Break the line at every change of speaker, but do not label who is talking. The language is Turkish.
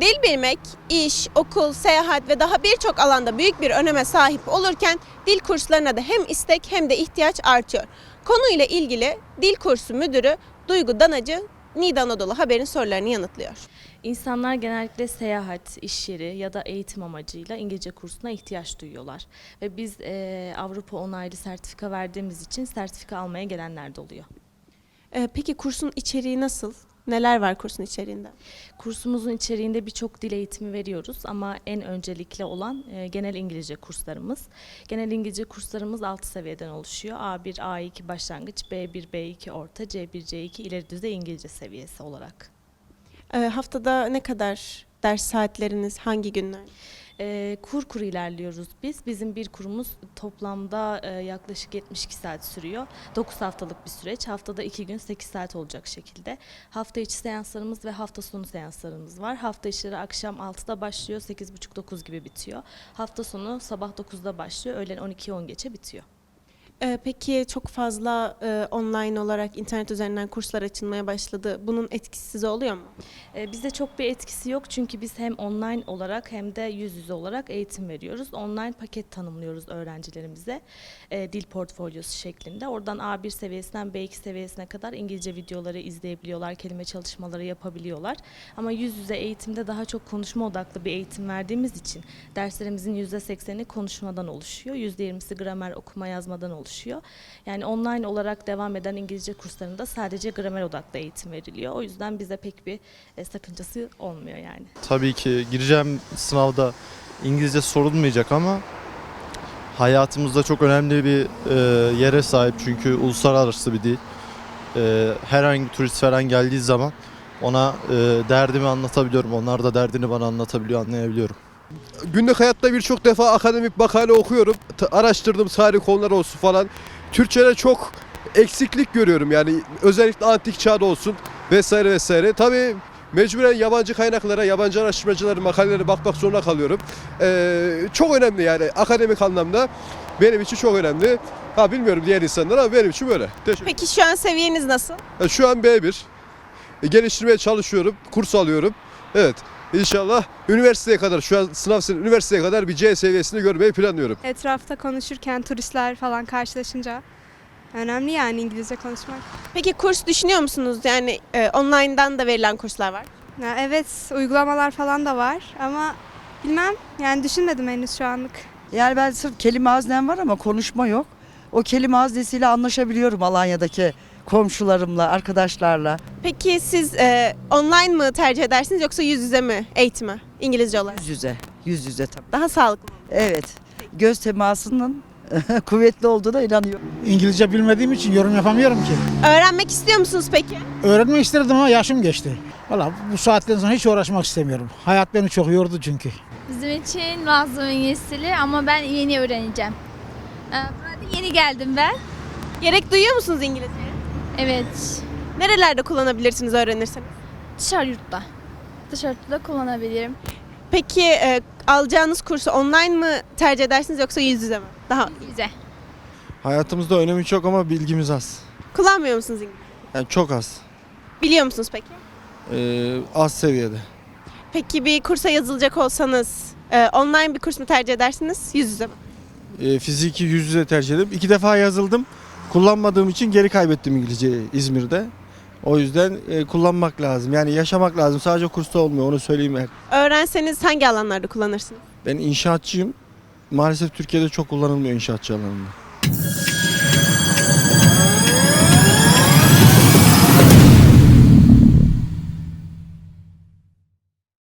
Dil bilmek, iş, okul, seyahat ve daha birçok alanda büyük bir öneme sahip olurken dil kurslarına da hem istek hem de ihtiyaç artıyor. Konuyla ilgili dil kursu müdürü Duygu Danacı Nida Anadolu Haber'in sorularını yanıtlıyor.
İnsanlar genellikle seyahat, iş yeri ya da eğitim amacıyla İngilizce kursuna ihtiyaç duyuyorlar. Ve biz eee, Avrupa onaylı sertifika verdiğimiz için sertifika almaya gelenler de oluyor.
Ee, peki kursun içeriği nasıl? Neler var kursun içeriğinde?
Kursumuzun içeriğinde birçok dil eğitimi veriyoruz ama en öncelikli olan e, genel İngilizce kurslarımız. Genel İngilizce kurslarımız 6 seviyeden oluşuyor. A1, A2 başlangıç, B1, B2 orta, C1, C2 ileri düzey İngilizce seviyesi olarak.
Ee, haftada ne kadar ders saatleriniz, hangi günler?
E, kur kur ilerliyoruz biz. Bizim bir kurumuz toplamda e, yaklaşık 72 saat sürüyor. 9 haftalık bir süreç. Haftada 2 gün 8 saat olacak şekilde. Hafta içi seanslarımız ve hafta sonu seanslarımız var. Hafta içleri akşam 6'da başlıyor, 8.30-9 gibi bitiyor. Hafta sonu sabah 9'da başlıyor, öğlen 12-10 geçe bitiyor.
Ee, peki çok fazla e, online olarak internet üzerinden kurslar açılmaya başladı. Bunun etkisi size oluyor mu?
E, Bizde çok bir etkisi yok çünkü biz hem online olarak hem de yüz yüze olarak eğitim veriyoruz. Online paket tanımlıyoruz öğrencilerimize e, dil portfolyosu şeklinde. Oradan A1 seviyesinden B2 seviyesine kadar İngilizce videoları izleyebiliyorlar, kelime çalışmaları yapabiliyorlar. Ama yüz yüze eğitimde daha çok konuşma odaklı bir eğitim verdiğimiz için derslerimizin %80'i konuşmadan oluşuyor. %20'si gramer okuma yazmadan oluşuyor. Yani online olarak devam eden İngilizce kurslarında sadece gramer odaklı eğitim veriliyor. O yüzden bize pek bir e, sakıncası olmuyor yani.
Tabii ki gireceğim sınavda İngilizce sorulmayacak ama hayatımızda çok önemli bir e, yere sahip çünkü uluslararası bir dil. E, herhangi bir turist falan geldiği zaman ona e, derdimi anlatabiliyorum. Onlar da derdini bana anlatabiliyor, anlayabiliyorum.
Günlük hayatta birçok defa akademik makale okuyorum. Araştırdığım tarih konuları olsun falan. Türkçe'de çok eksiklik görüyorum yani özellikle antik çağda olsun vesaire vesaire. Tabii mecburen yabancı kaynaklara, yabancı araştırmacıların makalelerine bakmak zorunda kalıyorum. Ee, çok önemli yani akademik anlamda benim için çok önemli. Ha bilmiyorum diğer insanlar ama benim için böyle. Teşekkür
Peki şu an seviyeniz nasıl?
Ya Şu an B1. E, Geliştirmeye çalışıyorum. Kurs alıyorum. Evet. İnşallah üniversiteye kadar şu an sınav üniversiteye kadar bir C seviyesini görmeyi planlıyorum.
Etrafta konuşurken turistler falan karşılaşınca önemli yani İngilizce konuşmak.
Peki kurs düşünüyor musunuz? Yani e, online'dan da verilen kurslar var.
Ya evet uygulamalar falan da var ama bilmem yani düşünmedim henüz şu anlık.
Yani ben sırf kelime haznem var ama konuşma yok. O kelime haznesiyle anlaşabiliyorum Alanya'daki komşularımla, arkadaşlarla.
Peki siz e, online mı tercih edersiniz yoksa yüz yüze mi eğitimi İngilizce olarak?
Yüz yüze, yüz yüze tabii.
Daha sağlıklı.
Evet, göz temasının kuvvetli olduğuna inanıyorum.
İngilizce bilmediğim için yorum yapamıyorum ki.
Öğrenmek istiyor musunuz peki?
Öğrenmek isterdim ama yaşım geçti. Valla bu saatten sonra hiç uğraşmak istemiyorum. Hayat beni çok yordu çünkü.
Bizim için lazım İngilizceli ama ben yeni öğreneceğim. Ee, Burada yeni geldim ben.
Gerek duyuyor musunuz İngilizceyi?
Evet.
Nerelerde kullanabilirsiniz öğrenirseniz?
Dışarı yurtta. Dışarıda da kullanabilirim.
Peki e, alacağınız kursu online mı tercih edersiniz yoksa yüz yüze mi? Daha
Bize.
Hayatımızda önemi çok ama bilgimiz az.
kullanmıyor musunuz İngilizce?
Yani çok az.
Biliyor musunuz peki?
Ee, az seviyede.
Peki bir kursa yazılacak olsanız e, online bir kurs mu tercih edersiniz yüz yüze mi?
Ee, fiziki yüz yüze tercih edip iki defa yazıldım. Kullanmadığım için geri kaybettim İngilizceyi İzmir'de. O yüzden e, kullanmak lazım. Yani yaşamak lazım. Sadece kursta olmuyor. Onu söyleyeyim.
Öğrenseniz hangi alanlarda kullanırsınız?
Ben inşaatçıyım. Maalesef Türkiye'de çok kullanılmıyor inşaatçı alanında.